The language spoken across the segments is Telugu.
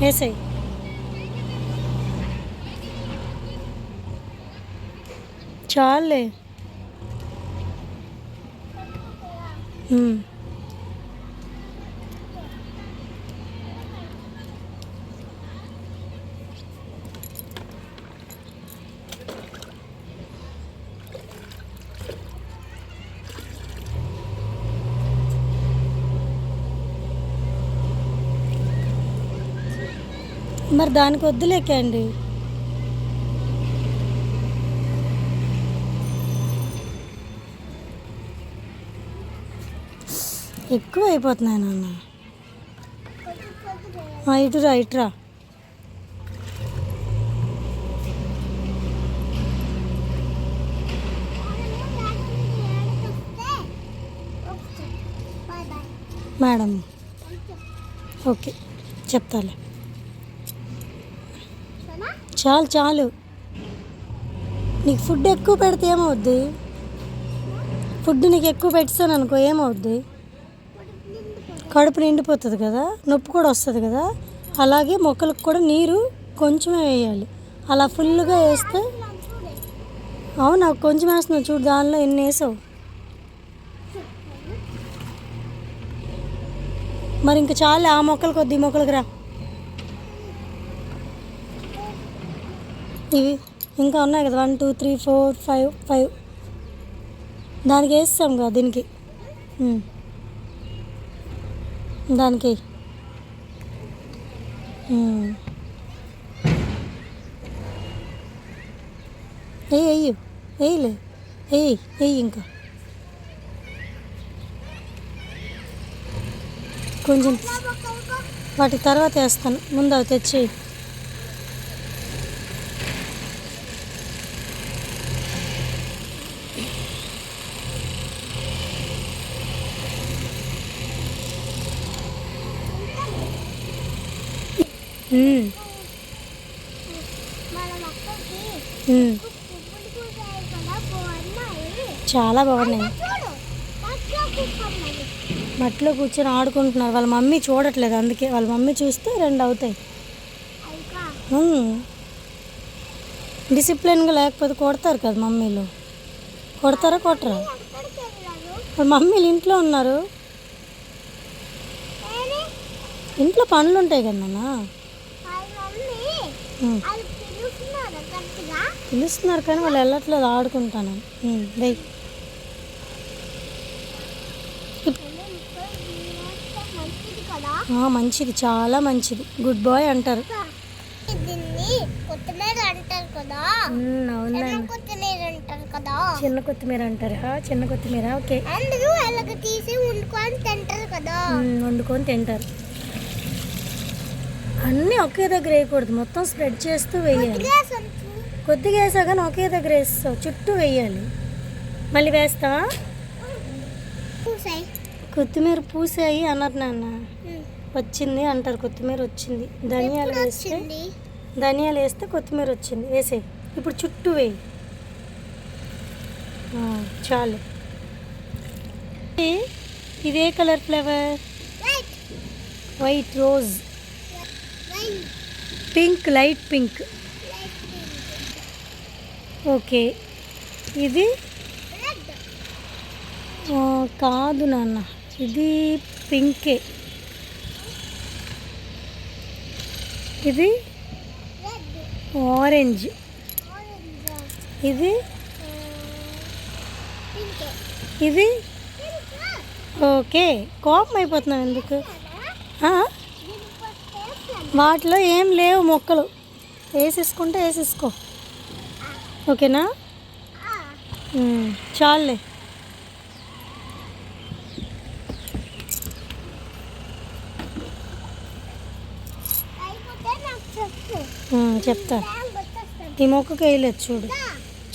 వేసాయి చాలే ఉమ్. మరి దానికి వద్దులేకండి ఎక్కువ అయిపోతున్నాయి నాన్న. ఇటురా ఇటురా మేడం. ఓకే చెప్తాలే. చాలు చాలు. నీకు ఫుడ్ ఎక్కువ పెడితే ఏమవుద్ది? ఫుడ్ నీకు ఎక్కువ పెట్టాను అనుకో ఏమవుద్ది? కడుపు నిండిపోతుంది కదా నొప్పి కూడా వస్తుంది కదా అలాగే మొక్కలకు కూడా నీరు కొంచెమే వేయాలి. అలా ఫుల్గా వేస్తే అవునా కొంచెం వేస్తున్నావు చూడు దానిలో ఎన్ని వేసావు? మరి ఇంకా చాలు ఆ మొక్కలు కొద్ది ఈ మొక్కలకు రా. ఇవి ఇంకా ఉన్నాయి కదా one two three four five five దానికి వేస్తాం కదా దీనికి. దానికి. ఏ వెయ్యి వెయ్యి వెయ్యిలే వెయ్యి వెయ్యి ఇంకా. కొంచెం వాటి తర్వాత వేస్తాను. ముందు అవి తెచ్చి ఉమ్, మన మొక్కకి ఉమ్. పువ్వులు పూసాయి కదా బాగున్నాయి చాలా బాగున్నాయి. మట్టిలో కూర్చొని ఆడుకుంటున్నారు. వాళ్ళ మమ్మీ చూడట్లేదు. అందుకే వాళ్ళ మమ్మీ చూస్తే రెండు అవుతాయి. డిసిప్లిన్గా లేకపోతే కొడతారు కదా మమ్మీలు. కొడతారా కొట్టరా? వాళ్ళ మమ్మీలు ఇంట్లో ఉన్నారు. ఇంట్లో పనులు ఉంటాయి కదా నాన్న వాళ్ళ మమ్మీ ఉమ్. వాళ్ళు పిలుస్తున్నారు కానీ వాళ్ళు వెళ్ళట్లేదు ఆడుకుంటాను. మంచిది చాలా మంచిది. గుడ్ బాయ్ అంటారు. దీన్ని కొత్తిమీర అంటారు కదా ఉమ్, చిన్న కొత్తిమీర అంటారు. కదా చిన్న కొత్తిమీర అంటారా చిన్న కొత్తిమీర ఓకే వండుకొని తింటారు కదా. వండుకొని తింటారు. అన్నీ ఒకే దగ్గర వేయకూడదు. మొత్తం స్ప్రెడ్ చేస్తూ వేయాలి. కొద్దిగా వేసా కానీ ఒకే దగ్గర వేస్తావు. చుట్టూ వేయాలి. మళ్ళీ వేస్తావా? కొత్తిమీర పూసాయి అన్నారు నాన్న. వచ్చింది అంటారు. కొత్తిమీర వచ్చింది. ధనియాలు వేస్తే ధనియాలు వేస్తే కొత్తిమీర వచ్చింది. వేసేయి. ఇప్పుడు చుట్టూ వేయి. చాలు. ఇది- colour flavour? White rose pink light pink okay ఇది? కాదు నాన్న. ఇది పింకే. ఇది? ఆరెంజ్ ఇది? ఇది? ఓకే కోపం అయిపోతున్నావు ఎందుకు? వాటిలో ఏం లేవు మొక్కలు. వేసేసుకుంటే వేసేసుకో. ఓకేనా? ఉమ్, చాలులే. చెప్తా. ఈ మొక్కకి వేయలేదు చూడు.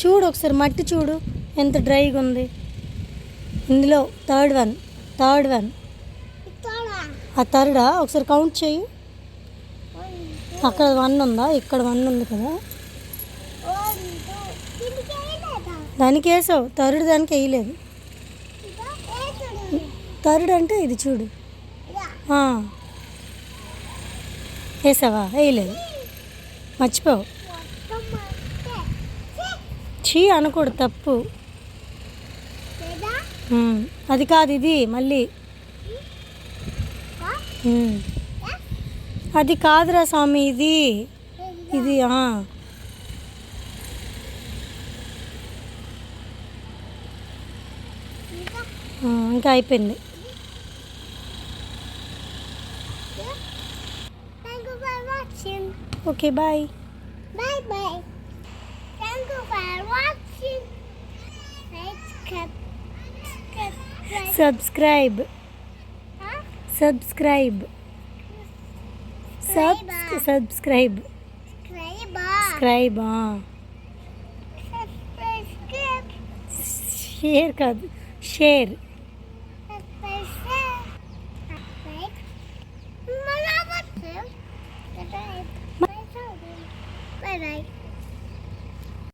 చూడు ఒకసారి మట్టి చూడు. ఎంత డ్రైగా ఉంది. ఇందులో థర్డ్ వన్ థర్డ్ వన్. ఆ థర్డా? ఒకసారి కౌంట్ చేయి అక్కడ వన్ ఉందా? ఇక్కడ వన్ ఉంది కదా. దీనికి వేసావు. థర్డ్ దానికి వేయలేదు. థర్డ్ అంటే ఇది చూడు. వేసావా? వేయలేదు. మర్చిపోవు. చీ అనకూడదు తప్పు. అది కాదు ఇది మళ్ళీ. అది కాదురా స్వామి ఇది ఇది ఇంకా అయిపోయింది. Okay bye for watching. Let's cut. Cut. Cut. Subscribe? Subscribe subscribe subscribe. Subscribe. Share share. Bye bye